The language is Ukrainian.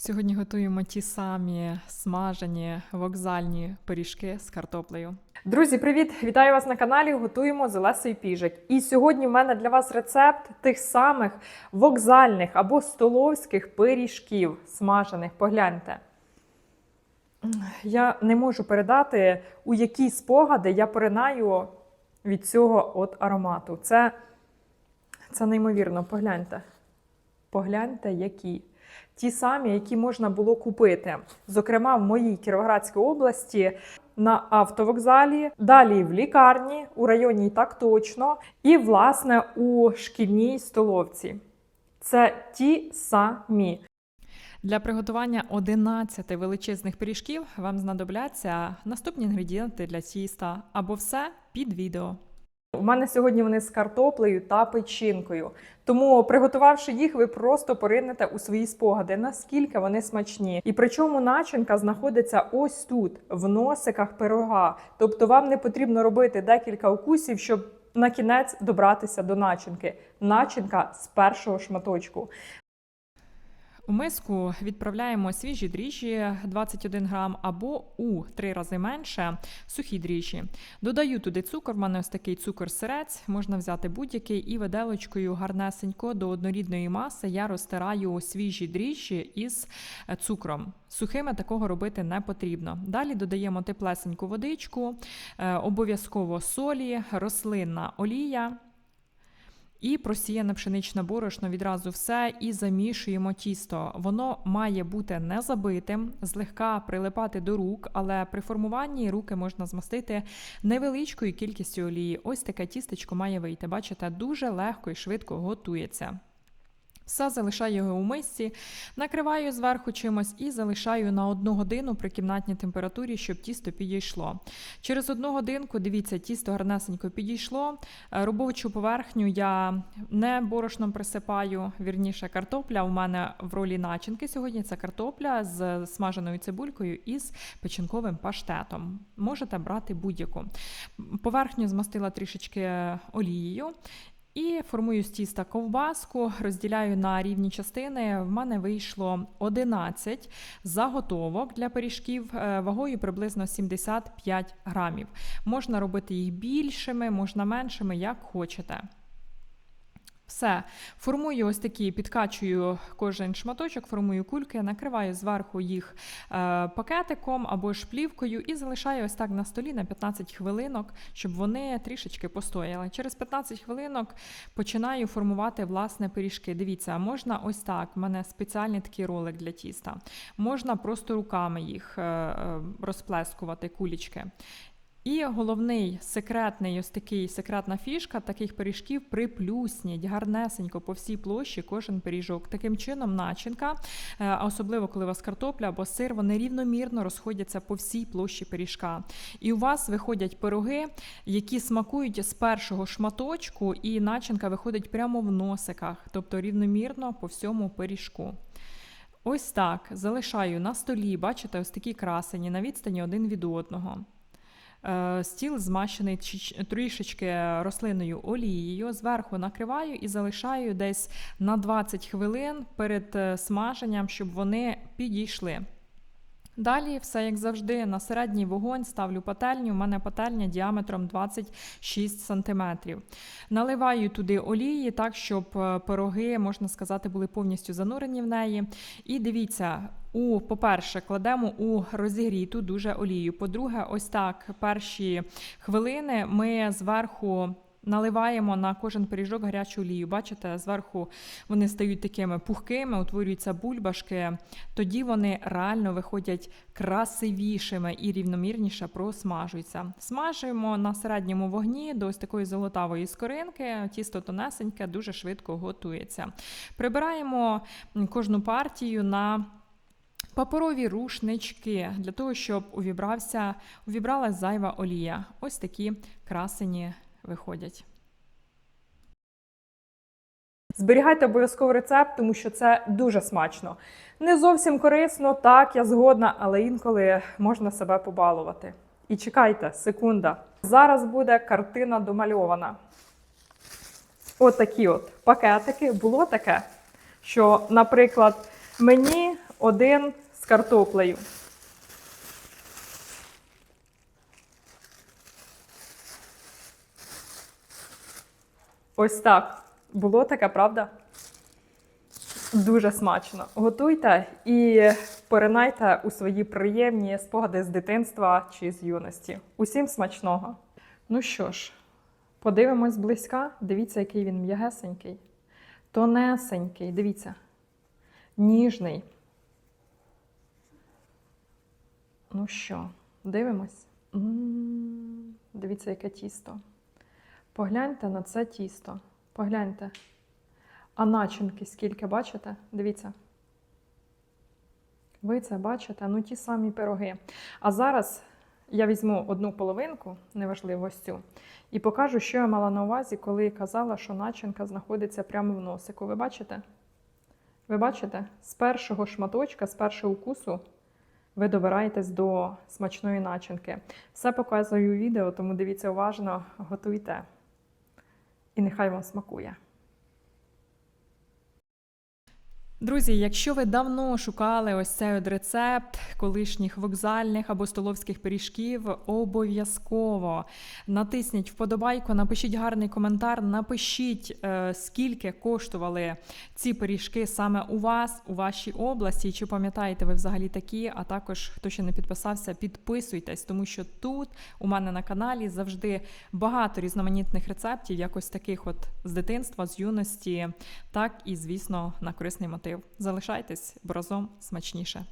Сьогодні готуємо ті самі смажені вокзальні пиріжки з картоплею. Друзі, привіт! Вітаю вас на каналі. Готуємо з Олесою Піжик. І сьогодні в мене для вас рецепт тих самих вокзальних або столовських пиріжків смажених. Погляньте. Я не можу передати, у які спогади я поринаю від цього от аромату. Це, це неймовірно, погляньте. Погляньте, які. Ті самі, які можна було купити. Зокрема, в моїй Кіровоградській області на автовокзалі, далі в лікарні, у районі так точно, і, власне, у шкільній столовці. Це ті самі. Для приготування 11 величезних пиріжків вам знадобляться наступні інгредієнти для тіста або все під відео. У мене сьогодні вони з картоплею та печінкою. Тому, приготувавши їх, ви просто поринете у свої спогади, наскільки вони смачні. І причому начинка знаходиться ось тут, в носиках пирога. Тобто вам не потрібно робити декілька укусів, щоб на кінець добратися до начинки. Начинка з першого шматочку. У миску відправляємо свіжі дріжджі 21 грам або у 3 рази менше сухі дріжджі. Додаю туди цукор, в мене ось такий цукор-сирець, можна взяти будь-який, і виделочкою гарнесенько до однорідної маси я розтираю свіжі дріжджі із е, цукром. Сухими такого робити не потрібно. Далі додаємо теплесеньку водичку, е, обов'язково солі, рослинна олія. І просіяне пшеничне борошно відразу все і замішуємо тісто. Воно має бути не забитим, злегка прилипати до рук, але при формуванні руки можна змастити невеличкою кількістю олії. Ось таке тістечко має вийти. Бачите, дуже легко і швидко готується. Все залишаю його у мисці, накриваю зверху чимось і залишаю на одну годину при кімнатній температурі, щоб тісто підійшло. Через одну годинку, дивіться, тісто гарнесенько підійшло. Е, Робочу поверхню я не борошном присипаю, вірніше, картопля у мене в ролі начинки сьогодні. Це картопля з смаженою цибулькою і з печінковим паштетом. Можете брати будь-яку. Поверхню змастила трішечки олією. І формую з тіста ковбаску, розділяю на рівні частини. В мене вийшло 11 заготовок для пиріжків е, вагою приблизно 75 грамів. Можна робити їх більшими, можна меншими, як хочете. Все, формую ось такі, підкачую кожен шматочок, формую кульки, накриваю зверху їх е, пакетиком або ж плівкою і залишаю ось так на столі на 15 хвилинок, щоб вони трішечки постояли. Через 15 хвилинок починаю формувати власне пиріжки. Дивіться, можна ось так. У мене спеціальний такий ролик для тіста. Можна просто руками їх е, е, розплескувати, кулічки. І головний секретний ось такий секретна фішка таких пиріжків приплюсніть гарнесенько по всій площі кожен пиріжок. Таким чином, начинка, е, а особливо коли у вас картопля або сир, вони рівномірно розходяться по всій площі пиріжка. І у вас виходять пироги, які смакують з першого шматочку, і начинка виходить прямо в носиках, тобто рівномірно по всьому пиріжку. Ось так залишаю на столі, бачите, ось такі красені на відстані один від одного. Е, Стіл змащений трішечки рослинною олією. Зверху накриваю і залишаю десь на 20 хвилин перед е, смаженням, щоб вони підійшли. Далі, все як завжди, на середній вогонь ставлю пательню. У мене пательня діаметром 26 см. Наливаю туди олії, так, щоб е, пироги, можна сказати, були повністю занурені в неї. І дивіться, у, по-перше, кладемо у розігріту дуже олію. По-друге, ось так перші хвилини ми зверху. Наливаємо на кожен пиріжок гарячу олію. Бачите, зверху вони стають такими пухкими, утворюються бульбашки. Тоді вони реально виходять красивішими і рівномірніше просмажуються. Смажуємо на середньому вогні до ось такої золотавої скоринки. Тісто тонесеньке, дуже швидко готується. Прибираємо кожну партію на Паперові рушнички для того, щоб увібрався, увібралась зайва олія. Ось такі красені виходять. Зберігайте обов'язково рецепт, тому що це дуже смачно. Не зовсім корисно, так, я згодна, але інколи можна себе побалувати. І чекайте, секунда. Зараз буде картина домальована. От такі от пакетики. Було таке, що, наприклад, мені один з картоплею. Ось так. Було таке, правда? Дуже смачно. Готуйте і поринайте у свої приємні спогади з дитинства чи з юності. Усім смачного. Ну що ж, подивимось зблизька. Дивіться, який він м'ягесенький, тонесенький. Дивіться, ніжний. Ну що, дивимось? М, Дивіться, яке тісто. Погляньте на це тісто. Погляньте. А начинки скільки бачите? Дивіться. Ви це бачите? Ну, ті самі пироги. А зараз я візьму одну половинку, неважливо цю, і покажу, що я мала на увазі, коли казала, що начинка знаходиться прямо в носику. Ви бачите? Ви бачите? З першого шматочка, з першого укусу ви добираєтесь до смачної начинки. Все показую у відео, тому дивіться уважно, готуйте. І нехай вам смакує. Друзі, якщо ви давно шукали ось цей от рецепт колишніх вокзальних або столовських пиріжків, обов'язково натисніть вподобайку, напишіть гарний коментар, напишіть, е, скільки коштували ці пиріжки саме у вас, у вашій області. Чи пам'ятаєте ви взагалі такі? А також, хто ще не підписався, підписуйтесь, тому що тут у мене на каналі завжди багато різноманітних рецептів, якось таких от з дитинства, з юності, так і, звісно, на корисний мотив. Залишайтесь, бо разом смачніше.